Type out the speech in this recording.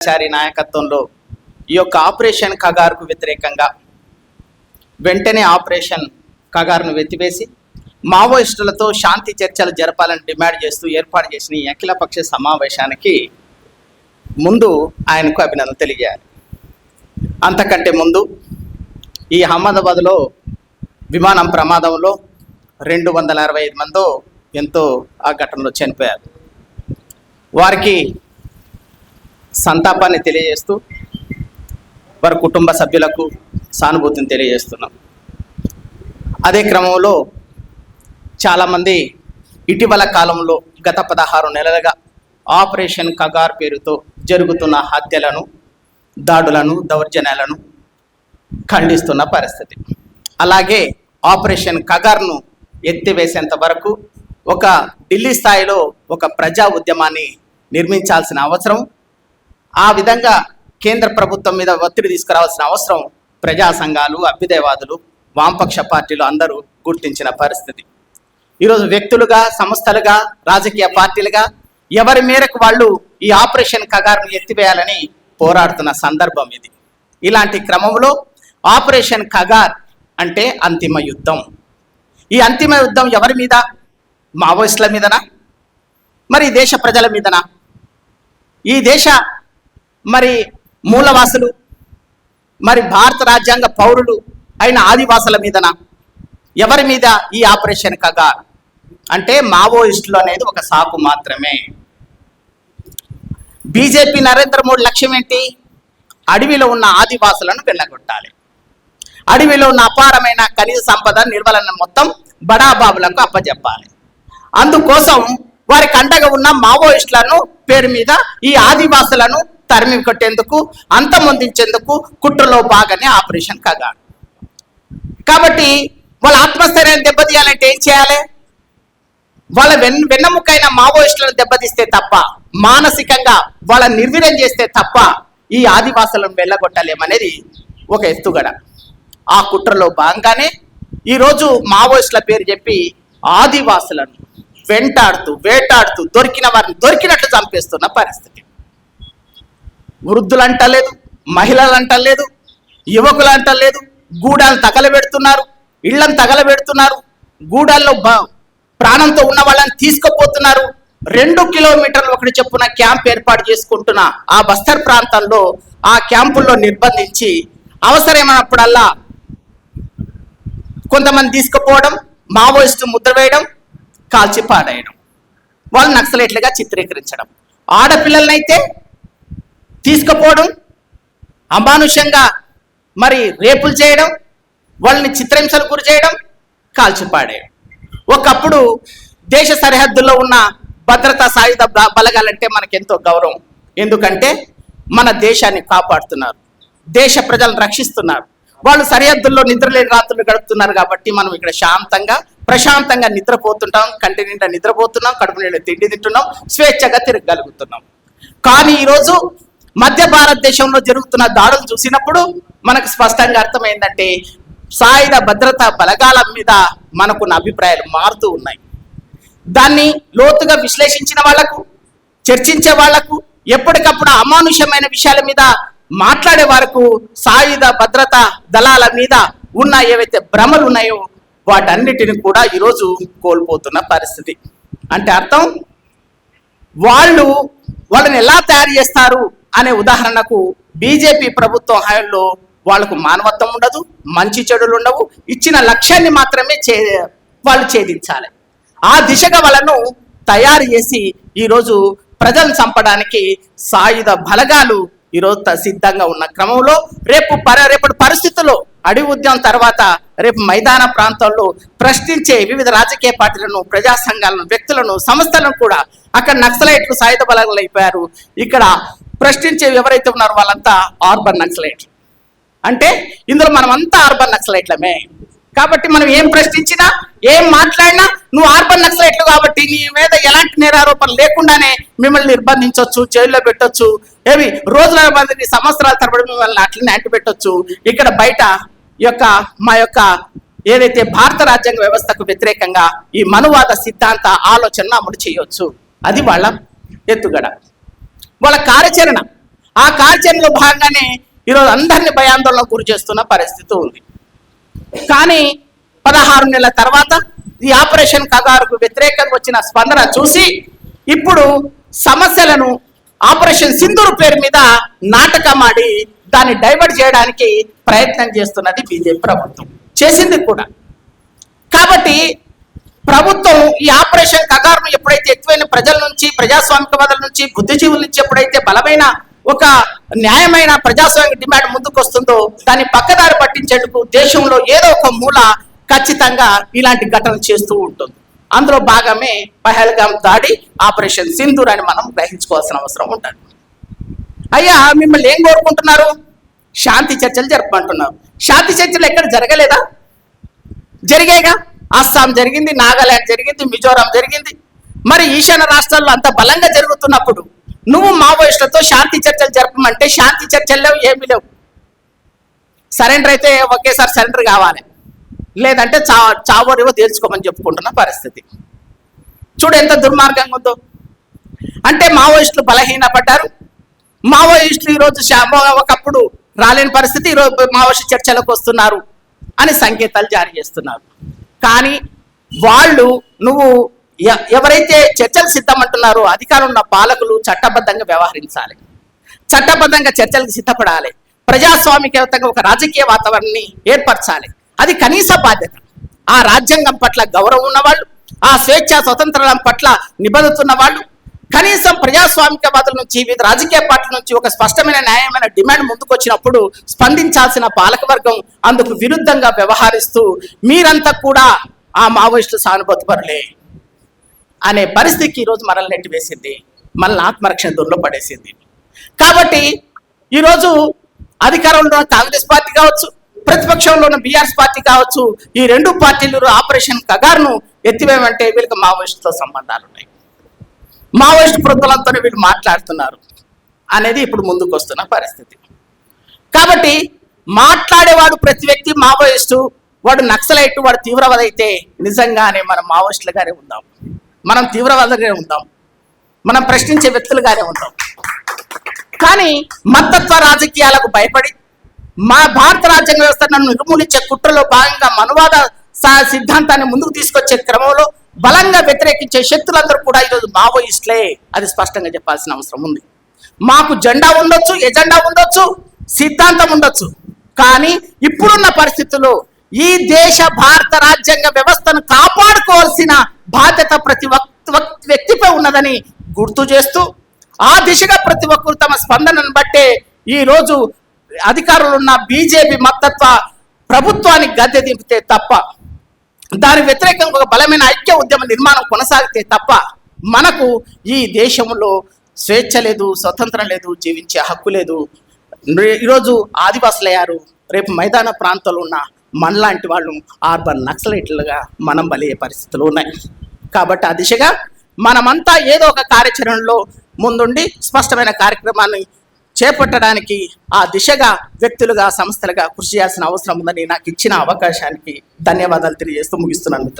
చారి నాయకత్వంలో ఈ యొక్క ఆపరేషన్ కగారుకు వ్యతిరేకంగా వెంటనే ఆపరేషన్ కగారును వెతివేసి మావోయిస్టులతో శాంతి చర్చలు జరపాలని డిమాండ్ చేస్తూ ఏర్పాటు చేసిన ఈ అఖిలపక్ష సమావేశానికి ముందు ఆయనకు అభినందన తెలియజేయాలి. అంతకంటే ముందు ఈ అహ్మదాబాద్లో విమానం ప్రమాదంలో రెండు వందల అరవై ఐదు మందో ఎంతో ఆ ఘటనలో చనిపోయారు. వారికి సంతాపాన్ని తెలియజేస్తూ వారి కుటుంబ సభ్యులకు సానుభూతిని తెలియజేస్తున్నాం. అదే క్రమంలో చాలామంది ఇటీవల కాలంలో గత పదహారు నెలలుగా ఆపరేషన్ కగార్ పేరుతో జరుగుతున్న హత్యలను దాడులను దౌర్జన్యాలను ఖండిస్తున్న పరిస్థితి. అలాగే ఆపరేషన్ కగార్ను ఎత్తివేసేంత వరకు ఒక ఢిల్లీ స్థాయిలో ఒక ప్రజా ఉద్యమాన్ని నిర్మించాల్సిన అవసరం ఆ విధంగా కేంద్ర ప్రభుత్వం మీద ఒత్తిడి తీసుకురావాల్సిన అవసరం ప్రజా సంఘాలు అభ్యుదయవాదులు వామపక్ష పార్టీలు అందరూ గుర్తించిన పరిస్థితి. ఈరోజు వ్యక్తులుగా సంస్థలుగా రాజకీయ పార్టీలుగా ఎవరి మేరకు వాళ్ళు ఈ ఆపరేషన్ కగారును ఎత్తివేయాలని పోరాడుతున్న సందర్భం ఇది. ఇలాంటి క్రమంలో ఆపరేషన్ కగార్ అంటే అంతిమ యుద్ధం. ఈ అంతిమ యుద్ధం ఎవరి మీద? మావోయిస్టుల మీదనా? మరి దేశ ప్రజల మీదనా? ఈ దేశ మరి మూలవాసులు మరి భారత రాజ్యాంగ పౌరులు అయిన ఆదివాసుల మీదన ఎవరి మీద ఈ ఆపరేషన్ కగా అంటే మావోయిస్టులు అనేది ఒక సాకు మాత్రమే. బీజేపీ నరేంద్ర మోడీ లక్ష్యం ఏంటి? అడవిలో ఉన్న ఆదివాసులను వెళ్ళగొట్టాలి. అడవిలో ఉన్న అపారమైన ఖనిజ సంపద నిర్మలన మొత్తం బడాబాబులకు అప్పజెప్పాలి. అందుకోసం వారికి అండగా ఉన్న మావోయిస్టులను పేరు మీద ఈ ఆదివాసులను తరిమి కొట్టేందుకు అంతమొందించేందుకు కుట్రలో బాగానే ఆపరేషన్ కగాడు. కాబట్టి వాళ్ళ ఆత్మస్థైర్యాన్ని దెబ్బతీయాలంటే ఏం చేయాలి? వాళ్ళ వెన్ వెన్నముకైన మావోయిస్టులను దెబ్బతీస్తే తప్ప మానసికంగా వాళ్ళ నిర్వీర్యం చేస్తే తప్ప ఈ ఆదివాసులను వెళ్ళగొట్టలేమనేది ఒక ఎత్తుగడ. ఆ కుట్రలో భాగంగానే ఈరోజు మావోయిస్టుల పేరు చెప్పి ఆదివాసులను వెంటాడుతూ వేటాడుతూ దొరికిన వారిని దొరికినట్లు చంపేస్తున్న పరిస్థితి. వృద్ధులు అంటలేదు మహిళలు అంటలేదు యువకులు అంటలేదు గూడాలు తగలబెడుతున్నారు ఇళ్ళను తగలబెడుతున్నారు గూడాల్లో ప్రాణంతో ఉన్న వాళ్ళని తీసుకుపోతున్నారు. రెండు కిలోమీటర్లు ఒకటి చెప్పున క్యాంప్ ఏర్పాటు చేసుకుంటున్న ఆ బస్తర్ ప్రాంతంలో ఆ క్యాంపుల్లో నిర్బంధించి అవసరమైనప్పుడల్లా కొంతమంది తీసుకుపోవడం మావోయిస్టు ముద్ర వేయడం కాల్చి పాడేయడం వాళ్ళు నక్సలేట్లుగా చిత్రీకరించడం. ఆడపిల్లలనైతే తీసుకుపోవడం అమానుషంగా మరి రేపులు చేయడం వాళ్ళని చిత్రహింసలు గురి చేయడం కాల్చిపాడేయడం. ఒకప్పుడు దేశ సరిహద్దుల్లో ఉన్న భద్రతా సాయుధ బలగాలంటే మనకెంతో గౌరవం. ఎందుకంటే మన దేశాన్ని కాపాడుతున్నారు. దేశ ప్రజలను రక్షిస్తున్నారు. వాళ్ళు సరిహద్దుల్లో నిద్రలేని రాత్రులు గడుపుతున్నారు కాబట్టి మనం ఇక్కడ శాంతంగా ప్రశాంతంగా నిద్రపోతుంటాం కంటి నిండా నిద్రపోతున్నాం కడుపు నిండా తిండి తింటున్నాం స్వేచ్ఛగా తిరగగలుగుతున్నాం. కానీ ఈరోజు మధ్య భారతదేశంలో జరుగుతున్న దాడులు చూసినప్పుడు మనకు స్పష్టంగా అర్థమైందంటే సాయుధ భద్రత బలగాల మీద మనకున్న అభిప్రాయాలు మారుతూ ఉన్నాయి. దాన్ని లోతుగా విశ్లేషించిన వాళ్ళకు చర్చించే వాళ్ళకు ఎప్పటికప్పుడు అమానుషమైన విషయాల మీద మాట్లాడే వరకు సాయుధ భద్రత దళాల మీద ఉన్న ఏవైతే భ్రమలు ఉన్నాయో వాటన్నిటిని కూడా ఈరోజు కోల్పోతున్న పరిస్థితి. అంటే అర్థం? వాళ్ళు వాళ్ళని ఎలా తయారు చేస్తారు? అనే ఉదాహరణకు బీజేపీ ప్రభుత్వం హయాంలో వాళ్ళకు మానవత్వం ఉండదు మంచి చెడులు ఉండవు ఇచ్చిన లక్ష్యాన్ని మాత్రమే చే వాళ్ళు ఛేదించాలి. ఆ దిశగా వాళ్ళను తయారు చేసి ఈరోజు ప్రజలను చంపడానికి సాయుధ బలగాలు ఈరోజు సిద్ధంగా ఉన్న క్రమంలో రేపు పర రేపటి పరిస్థితుల్లో అడవి ఉద్యమం తర్వాత రేపు మైదాన ప్రాంతాల్లో ప్రశ్నించే వివిధ రాజకీయ పార్టీలను ప్రజా సంఘాలను వ్యక్తులను సంస్థలను కూడా అక్కడ నక్సలైట్లు సాయుధ బలగాలు అయిపోయారు. ఇక్కడ ప్రశ్నించే ఎవరైతే ఉన్నారో వాళ్ళంతా ఆర్బన్ నక్సలైట్లు. అంటే ఇందులో మనమంతా ఆర్బన్ అర్బన్ నక్సలైట్లమే. కాబట్టి మనం ఏం ప్రశ్నించినా ఏం మాట్లాడినా నువ్వు ఆర్బన్ నక్సలైట్లు కాబట్టి నీ మీద ఎలాంటి నేరారోపణ లేకుండానే మిమ్మల్ని నిర్బంధించవచ్చు జైల్లో పెట్టొచ్చు. ఏవి? రోజుల మందిని సంవత్సరాల తరబడి మిమ్మల్ని అట్లనే అంటి పెట్టొచ్చు ఇక్కడ బయట యొక్క మా యొక్క ఏదైతే భారత రాజ్యాంగ వ్యవస్థకు వ్యతిరేకంగా ఈ మనువాద సిద్ధాంత ఆలోచన అమలు చేయొచ్చు. అది వాళ్ళ ఎత్తుగడ. వాళ్ళ కార్యాచరణ. ఆ కార్యాచరణలో భాగంగానే ఈరోజు అందరినీ భయాందోళన గురి చేస్తున్న పరిస్థితి ఉంది. కానీ పదహారు నెలల తర్వాత ఈ ఆపరేషన్ కగారుకు వ్యతిరేకంగా వచ్చిన స్పందన చూసి ఇప్పుడు సమస్యలను ఆపరేషన్ సింధూరు పేరు మీద నాటకం ఆడి దాన్ని డైవర్ట్ చేయడానికి ప్రయత్నం చేస్తున్నది బీజేపీ ప్రభుత్వం. చేసింది కూడా. కాబట్టి ప్రభుత్వం ఈ ఆపరేషన్ కగారును ఎప్పుడైతే ఎక్కువైన ప్రజల నుంచి ప్రజాస్వామికవాదుల నుంచి బుద్ధిజీవుల నుంచి ఎప్పుడైతే బలమైన ఒక న్యాయమైన ప్రజాస్వామిక డిమాండ్ ముందుకు వస్తుందో దాన్ని పక్కదారి పట్టించేందుకు దేశంలో ఏదో ఒక మూల ఖచ్చితంగా ఇలాంటి ఘటనలు చేస్తూ ఉంటుంది. అందులో భాగమే పహల్గాం దాడి ఆపరేషన్ సింధూర్ అని మనం గ్రహించుకోవాల్సిన అవసరం ఉంటుంది. అయ్యా మిమ్మల్ని ఏం కోరుకుంటున్నారు? శాంతి చర్చలు జరపమంటున్నారు. శాంతి చర్చలు ఎక్కడ జరగలేదా? జరిగాయిగా? అస్సాం జరిగింది నాగాలాండ్ జరిగింది మిజోరాం జరిగింది. మరి ఈశాన్య రాష్ట్రాల్లో అంత బలంగా జరుగుతున్నప్పుడు నువ్వు మావోయిస్టులతో శాంతి చర్చలు జరపమంటే శాంతి చర్చలు లేవు ఏమీ లేవు. సరెండర్ అయితే ఒకేసారి సరెండర్ కావాలి. లేదంటే చా చావోరేవో తీర్చుకోమని చెప్పుకుంటున్న పరిస్థితి. చూడు ఎంత దుర్మార్గంగా ఉందో. అంటే మావోయిస్టులు బలహీనపడ్డారు. మావోయిస్టులు ఈరోజు ఒకప్పుడు రాలేని పరిస్థితి ఈరోజు మావోయిస్ట్ చర్చలకు వస్తున్నారు అని సంకేతాలు జారీ చేస్తున్నారు. కానీ వాళ్ళు నువ్వు ఎ- ఎవరైతే చర్చలు సిద్ధమంటున్నారో అధికారం ఉన్న పాలకులు చట్టబద్ధంగా వ్యవహరించాలి. చట్టబద్ధంగా చర్చలకు సిద్ధపడాలి. ప్రజాస్వామికయుతంగా ఒక రాజకీయ వాతావరణాన్ని ఏర్పరచాలి. అది కనీస బాధ్యత. ఆ రాజ్యాంగం పట్ల గౌరవం ఉన్నవాళ్ళు ఆ స్వేచ్ఛ స్వతంత్రం పట్ల నిబద్ధతున్న వాళ్ళు కనీసం ప్రజాస్వామికవాదుల నుంచి వివిధ రాజకీయ పార్టీల నుంచి ఒక స్పష్టమైన న్యాయమైన డిమాండ్ ముందుకు వచ్చినప్పుడు స్పందించాల్సిన పాలకవర్గం అందుకు విరుద్ధంగా వ్యవహరిస్తూ మీరంతా కూడా ఆ మావోయిస్టులు సానుభూతిపరులే అనే పరిస్థితికి ఈరోజు మనల్ని నెట్టివేసింది మనల్ని ఆత్మరక్షణ దూరంలో పడేసింది. కాబట్టి ఈరోజు అధికారంలో కాంగ్రెస్ పార్టీ కావచ్చు ప్రతిపక్షంలో ఉన్న బీఆర్ఎస్ పార్టీ కావచ్చు ఈ రెండు పార్టీలు ఆపరేషన్ కగార్ను ఎత్తివేయమంటే వీళ్ళకి మావోయిస్టుతో సంబంధాలు ఉన్నాయి. మావోయిస్ట్ ప్రభుత్వాలతోనే వీళ్ళు మాట్లాడుతున్నారు అనేది ఇప్పుడు ముందుకు వస్తున్న పరిస్థితి. కాబట్టి మాట్లాడేవాడు ప్రతి వ్యక్తి మావోయిస్టు వాడు నక్సలైట్ వాడు తీవ్రవాద అయితే నిజంగానే మనం మావోయిస్టులుగానే ఉందాం. మనం తీవ్రవాదులుగానే ఉందాం. మనం ప్రశ్నించే వ్యక్తులుగానే ఉందాం. కానీ మతత్వ రాజకీయాలకు భయపడి మా భారత రాజ్యాంగ వ్యవస్థను నిర్మూలించే కుట్రలో భాగంగా మనువాద సిద్ధాంతాన్ని ముందుకు తీసుకొచ్చే క్రమంలో బలంగా వ్యతిరేకించే శక్తులందరూ కూడా ఈరోజు మావోయిస్టులే అది స్పష్టంగా చెప్పాల్సిన అవసరం ఉంది. మాకు జెండా ఉండొచ్చు ఎజెండా ఉండొచ్చు సిద్ధాంతం ఉండొచ్చు. కానీ ఇప్పుడున్న పరిస్థితుల్లో ఈ దేశ భారత రాజ్యాంగ వ్యవస్థను కాపాడుకోవాల్సిన బాధ్యత ప్రతి వక్- వ్యక్తిపై ఉన్నదని గుర్తు చేస్తూ ఆ దిశగా ప్రతి ఒక్కరు తమ స్పందనను బట్టే ఈ అధికారులున్న అధికారులు ఉన్న బీజేపీ మద్దత్వ ప్రభుత్వానికి గద్దె దింపితే తప్ప దాని వ్యతిరేకంగా ఒక బలమైన ఐక్య ఉద్యమ నిర్మాణం కొనసాగితే తప్ప మనకు ఈ దేశంలో స్వేచ్ఛ లేదు స్వతంత్రం లేదు జీవించే హక్కు లేదు. ఈరోజు ఆదివాసులయ్యారు. రేపు మైదాన ప్రాంతాలు ఉన్న మనలాంటి వాళ్ళు ఆర్బన్ నక్సలైట్లుగా మనం బలయ్యే పరిస్థితులు ఉన్నాయి. కాబట్టి ఆ దిశగా మనమంతా ఏదో ఒక కార్యాచరణలో ముందుండి స్పష్టమైన కార్యక్రమాన్ని చేపట్టడానికి ఆ దిశగా వ్యక్తులుగా సంస్థలుగా కృషి చేయాల్సిన అవసరం ఉందని నాకు ఇచ్చిన అవకాశానికి ధన్యవాదాలు తెలియజేస్తూ ముగిస్తున్నాను